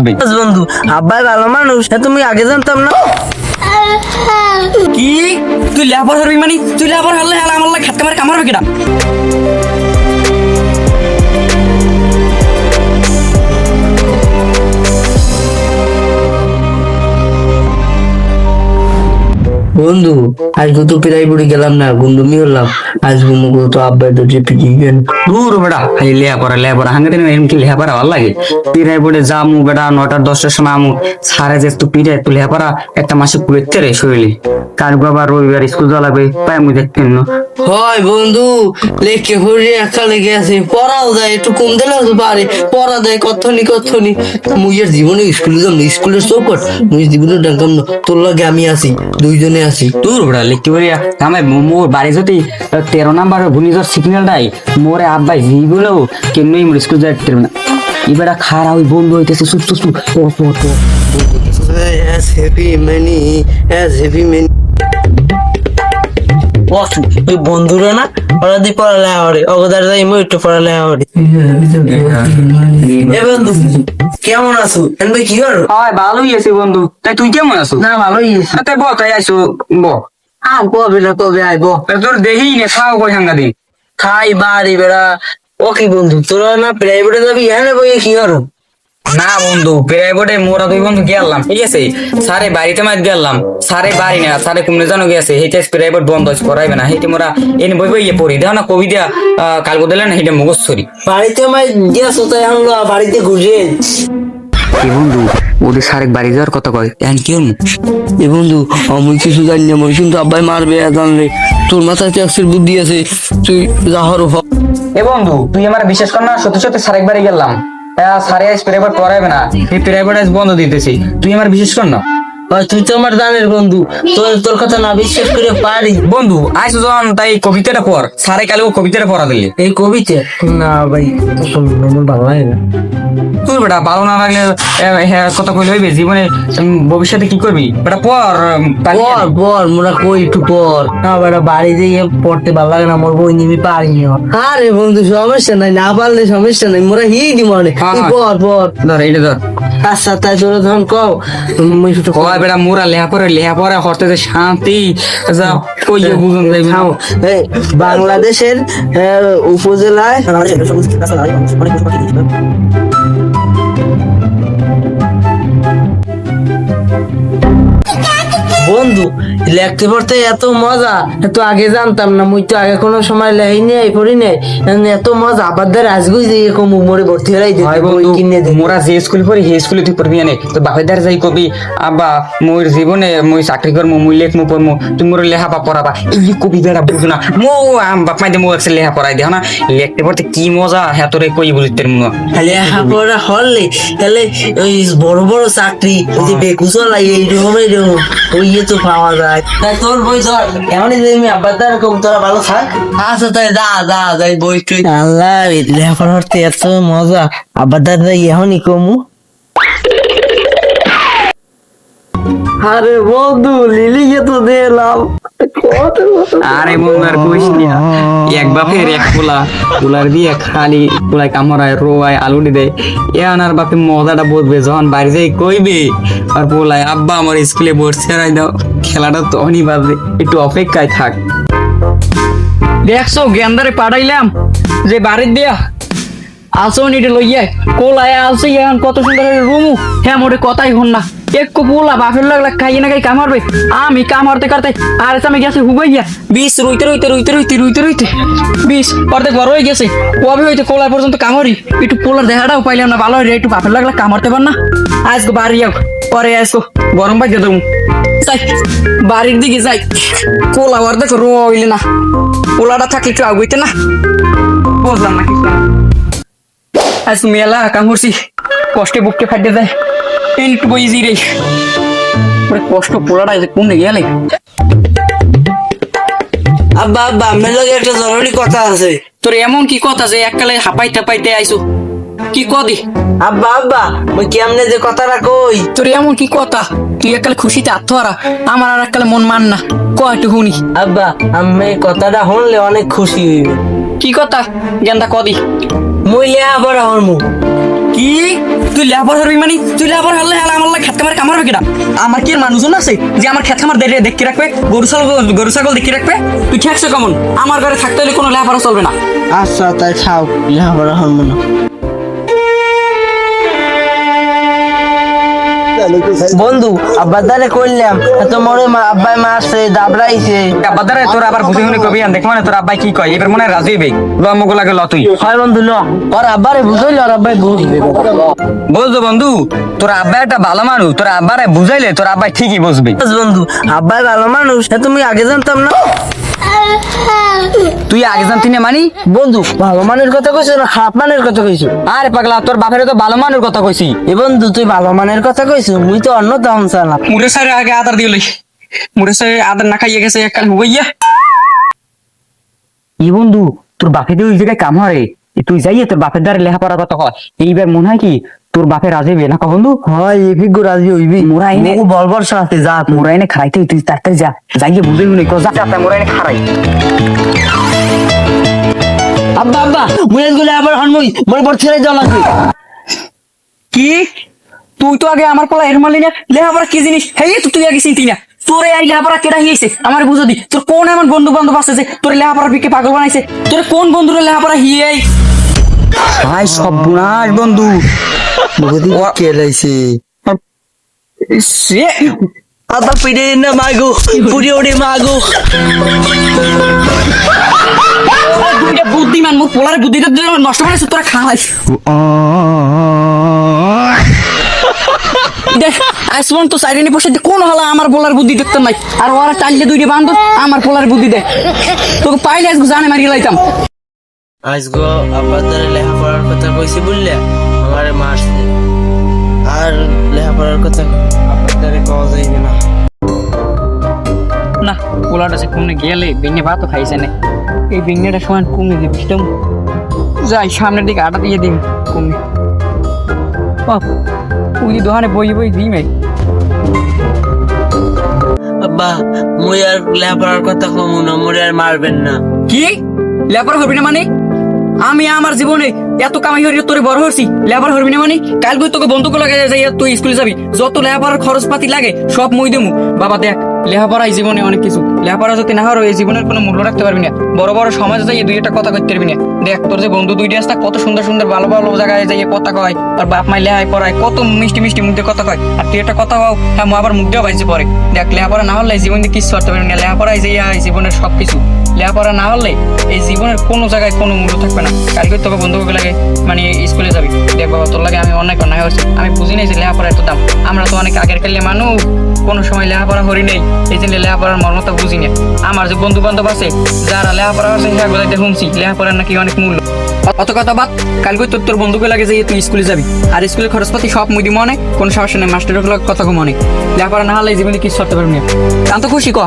বন্ধু আব্বাই ভালো মানুষ হ্যাঁ তুমি আগে জানতাম না। কি? তুই লেবার হবি মানে? তুই লেবার হলে হেলা আমার লাগে খাতকে মারে কামারবে কিটা বন্ধু আজকে তো বুড়ি গেলাম না গুন্ডুমি হলাম। আজ গুমুগু তো আব্বাই তো যে পিকি গেল। দূর বেটা খালি লেয়া পড়া লেয়া পড়া। হাঙ্গে দিন এমন কি লেয়া পড়া ভালো লাগে? পিরাই যামু বেটা নটার দশটার সময় আমু। সারে যে তুই পিরাই তুই লেয়া পড়া একটা মাসে কুড়েতে রে শরীরে। কার বাবা রবিবার স্কুল লাগবে পাই মুই দেখতেন না হয় বন্ধু লেখে হরি একা লেগে আছে। পড়াও যায় একটু কম দিলে পারে। পড়া দেয় কথনি কথনি মুইয়ের জীবনে স্কুলে যাম স্কুলের চৌকট মুই জীবনে ডাকাম না তোর লাগে আমি আছি দুইজনে আছি। দূর বেটা লিখতে পারি আমার মোর বাড়ি যদি তেরো নাম্বার ঘূর্ণিঝড় সিগন্যাল দেয় মোরে আব্বাই জি বলেও কেমনি মোর স্কুল যাইতে পারবে না। এবার খারা ওই বন্ধু হইতেছে সুপ সুপ সুপ ও ও ও as heavy many as heavy many বসু ওই বন্ধুরা না? ওরা দি পড়ালে হবে অগদার যাই মই একটু পড়ালে হবে এ বন্ধু কেমন আছো? এন ভাই কি করো? হয় ভালোই আছি বন্ধু। তাই তুই কেমন আছো? না ভালোই আ, তাই ব তাই আইসো ব আম কবে না কবে আইব? তোর দেহি নে খাও কই হাঙ্গা দি খাই বাড়ি বেড়া। ও কি বন্ধু তোরা না প্রাইভেটে যাবি? হ্যাঁ বই কি করো? না বন্ধু প্রাইভেটে মোরা দুই বন্ধু গেলাম ঠিক আছে? সারে বাড়িতে মাছ গেলাম সারে বাড়ি না সারে কুমনে জানো গেছে হেতে প্রাইভেট বন্ধ আছে করাইবে না। হেতে মোরা এনে বই বই পড়ি। দেখো না কবিতা কালকে দিলে না হেটা মুখস্থ করি। বাড়িতে মাই গেছো তাই এখন বাড়িতে ঘুরে কি বন্ধু ওদের সারেক বাড়ি যাওয়ার কথা কয়। এখন এ বন্ধু আমি কিছু জানি না কিন্তু আব্বাই মারবে জানলে তোর মাথায় ট্যাক্সির বুদ্ধি আছে তুই যাহর হ। এ বন্ধু তুই আমার বিশ্বাস কর না সত্যি সত্যি সারেক বাড়ি গেলাম। হ্যাঁ সারে আজ প্রাইভেট পড়াবে না এই প্রাইভেট আজ বন্ধ দিতেছি। তুই আমার বিশ্বাস কর না। তুই তো আমার জানের বন্ধু। তোর তোর কথা না বিশ্বাস করে পারি। বন্ধু যখন তাই কবিতাটা পড়। সারে কালে ও কবিতাটা পড়া দিলি। এই কবিতা? না ভাই ভালো লাগে না। তুই বেটা ভালো না লাগলে কথা জীবনে ভবিষ্যতে কি করবি? বেটা পর পর পর মোরা কই একটু পর না বেটা বাড়ি দিয়ে পড়তে ভালো লাগে না। মোর বই নিবি পারি আরে বন্ধু সমস্যা নাই। না পারলে সমস্যা নাই। মোরা হি দি মনে। হ্যাঁ, হ্যাঁ। পর পর ধর এইটা ধর। আচ্ছা তাই তোর ধন কও। কয় মোরা লেহা পরে লেহা পরে হরতে যে শান্তি। কইয়ে বুঝুন যাইবে বাংলাদেশের উপজেলায় বন্ধু লিখতে পড়তে এত মজা এত আগে জানতাম না মুই তো আগে কোনো সময় লেহি নেই পড়ি নেই এত মজা আবার ধর আজগুই যে এরকম উমরে ভর্তি হয়ে হয় বই কিনে দে মোরা যে স্কুল পড়ি সেই স্কুলে তুই পড়বি আনে তো বাপের দ্বার যাই কবি আব্বা মোর জীবনে মই চাকরি করমু মুই লেখ মু পড়মু তুই মোর লেহা পা পড়াবা এই কবি বেড়া বুঝ না মো আম বাপ মাই দে মো একসে লেহা পড়াই দেহ না লেখতে পড়তে কি মজা হ্যাঁ তোরে কই বুঝতে পারমু না। লেখাপড়া হলে তাহলে ওই বড় বড় চাকরি ওই বেকুচলা এইরকম এইরকম ওই তো পাওয়া যায়। তাই তোর বই ধর এমনই যে আমি আব্বার দ্বারা কম তোরা ভালো থাক। আচ্ছা তাই যা যা যাই বই তুই। আল্লাহ লেখাপড়া করতে এত মজা। আব্বার দ্বারা এখনই কমু। আরে বন্ধু, লিলিকে তো দিলাম আরে কইস এক বাপের এক পোলা, পোলার দিয়ে খালি পোলায় কামড়ায়, রোয়ায় এ আনার বাপে মজাটা বুঝবে, যখন বাড়ি যাই কইবে, আর পোলায়, আব্বা, আমার স্কুলে ভর্তি হারাই দাও, খেলাটা তখনই বাজবে একটু অপেক্ষায় থাক। দেখছ গেন্দারে পাঠাইলাম, যে বাড়ির দিয়া, আসো নিটে লইয়া, কোলায় আসছে এখন কত সুন্দর রুমু হ্যাঁ মোটে কথাই হন না। একটু পোলা বাপের লাগলা খাইয়ে না খাই কামারবে আমি কামারতে করতে আর আমি গেছে হুবাইয়া বিষ রইতে রইতে রইতে রইতে রইতে রইতে। বিষ অর্ধেক বড় হয়ে গেছে। কবে হইতে কোলা পর্যন্ত কামড়ি একটু পোলার দেখাটাও পাইলাম না, ভালো হয়ে একটু বাপের লাগলা কামারতে পার না। আজকে বাড়ি যাও, পরে আজকে গরম পাই দেবো। যাই, বাড়ির দিকে যাই। কোলা অর্ধেক রইলে না। পোলাটা থাকলে একটু আগুইতে না। বুঝলাম না কিছু আজ মেলা কাম করছি। কষ্টে বুককে ফাটিয়ে যায় একটু বইছি রে। ওরে কষ্ট পোড়াটা কোন গেলে? আব্বা আব্বা আমার লগে একটা জরুরি কথা আছে। তোর এমন কি কথা যে এককালে হাঁপাই টাপাইতে আইসো? কি কদি আব্বা আব্বা ওই কেমনে যে কথাটা কই? তোর এমন কি কথা? তুই এককালে খুশিতে আত্মহারা আমার আর এককালে মন মান না। ক একটু শুনি। আব্বা আমি কথাটা শুনলে অনেক খুশি হইব। কি কথা? গেন্দা কদি মুই লেয়া পড়া হরমু। কি? তুই লেবার হরবি মানে? তুই লেবার হলে হলে আমার লাগে খেত কামার কামারবে কিনা আমার কি আর মানুষজন আছে যে আমার খেত খামার দেখে দেখতে রাখবে? গরু ছাগল গরু ছাগল দেখতে রাখবে? তুই খেয়েছো কেমন? আমার ঘরে থাকতে হলে কোনো লেবার চলবে না। আচ্ছা তাই খাও। লেবার হল বন্ধু আব্বার দ্বারে করলাম এত মরে মা আব্বাই মারছে দাবড়াইছে। বাদারে তোর আবার বুঝে শুনে কবি দেখ মানে তোর আব্বাই কি কয়? এবার মনে হয় রাজু হইবে। ল মুখ লাগে ল তুই। হয় বন্ধু ল। ওর আব্বারে বুঝাইলে ওর আব্বাই বুঝবে বুঝছ বন্ধু তোর আব্বা একটা ভালো মানুষ তোর আব্বারে বুঝাইলে তোর আব্বাই ঠিকই বুঝবে। বন্ধু আব্বাই ভালো মানুষ তুমি আগে জানতাম না? তুই আগে জানতি না মানি? বন্ধু ভালো মানের কথা কইছো না খারাপ মানের কথা কইছো? আরে পাগলা তোর বাপের তো ভালো মানুষ কথা কইছি। এ বন্ধু তুই ভালো মানের কথা কইছো মুই তো অন্য দাম চালাম। মুরে সারে আগে আদার দিলি মুরে সারে আদার না খাইয়ে গেছে এককাল হুইয়া ই বন্ধু তোর বাপে দিয়ে ওই জায়গায় কাম হারে। তুই যাইয়ে তোর বাপের দ্বারা লেখাপড়ার কথা কয়। এইবার মনে হয় কি তোর বাপে রাজেবে না ক বন্ধু হয় এই ফিগু রাজি হইবি। মোরা এনে- মুখ বল বল সাথে যা। তুই। মোরা এনে খাইতে তুই তাড়াতাড়ি যা। যাইয়ে বুঝে শুনে কো যা যা মোরা এনে খারাই আব্বা আব্বা মুই গুলো আবার হনমুই মোর পর ছেড়ে যাও লাগবে কি? তুই তো আগে আমার পোলা এর মালি না। লেখাপড়া কি জিনিস? হেই তো তুই আগে চিনতি না। তোরে এই লেখাপড়া কেডা হিয়েছে আমার বুঝো দি তোর কোন এমন বন্ধু বান্ধব আছে যে তোর লেখাপড়া বিকে পাগল বানাইছে? তোর কোন বন্ধুর লেখাপড়া হিয়ে ভাই সব বুনাস বন্ধু। বৌদি কে লাইছে? সে আব্বা পিড়ে না মাগো পুরি ওড়ে মাগো। দুইটা বুদ্ধিমান মুখ পোলার বুদ্ধিটা দিয়ে নষ্ট করেছে তোরা খাওয়াইস দেখ আইসমান তো সাইডে বসে দিয়ে কোন হলা আমার পোলার বুদ্ধি দেখতাম নাই আর ওরা চাইলে দুইটা বান্ধব আমার পোলার বুদ্ধি দেয় তোকে পাইলে আজকে জানে মারিয়ে লাইতাম। আজ গো আব্বার দ্বারা লেখাপড়ার কথা কইছি বললে আমারে মারছে। আর লেখাপড়ার কথা আব্বার দ্বারা কওয়া যাইবে না। না পোলাটা সে কোনে গেলে বিন্নে ভাতও খাইছে না। এই বিন্নেটা সমান কমে দিয়ে বুঝতাম যাই সামনের দিকে আটা দিয়ে দিন কমে ওই দোকানে বই বই দিই ভাই আব্বা মুই আর লেখাপড়ার কথা কমু না মুই আর মারবেন না। কি? লেবার হবি না মানে? আমি আমার জীবনে এত কামাই হরি তোরে বড় হচ্ছি লেবার হবি না মানে? কাল তুই তোকে বন্ধুকে লাগে যাই তুই স্কুলে যাবি। যত লেখাপড়ার খরচ পাতি লাগে, সব মই দেমু। বাবা, দেখ লেখাপড়া এই জীবনে অনেক কিছু। লেখাপড়া যদি না হরো এই জীবনের কোনো মূল্য রাখতে পারবি না। বড় বড় সমাজে যাই দুই একটা কথা করতে পারবি না। দেখ, তোর যে বন্ধু দুইটা আসতা কত সুন্দর সুন্দর, ভালো ভালো জায়গায় যাই কথা কয়। আর বাপ মাই লেহাই পড়ায়, কত মিষ্টি মিষ্টি মুখ কথা কয়। আর তুই একটা কথা কও হ্যাঁ আবার মুখ দিয়ে পাইছি পরে। দেখ লেখাপড়া না হলে জীবন কিছু করতে পারবি না। লেখাপড়াই যাই জীবনের সব কিছু লেখাপড়া না হলে এই জীবনের কোনো জায়গায় কোনো মূল্য থাকবে না। কালকে তোকে বন্ধুকে লাগে মানে স্কুলে যাবি। দেখ বাবা, তোর লাগে আমি অনেক অন্যায় হয়েছে। আমি বুঝি নাই যে লেখাপড়া এত দাম। আমরা তো অনেক আগের কালে মানুষ। কোনো সময় লেখাপড়া করি নেই। এই জন্য লেখাপড়ার মর্মতা বুঝি না আমার যে বন্ধু বান্ধব আছে, যারা লেখাপড়া আছে সেগুলো শুনছি লেখাপড়ার নাকি অনেক মূল্য। অত কথা বাদ কালকে তোর তোর বন্ধুকে লাগে যে তুই স্কুলে যাবি। আর স্কুলের খরচপাতি সব মুদি মনে, কোনো সমস্যা নেই, মাস্টারের কথা মনে লেখাপড়া না হলে জীবনে কিছু করতে পারবি না। তো খুশি ক।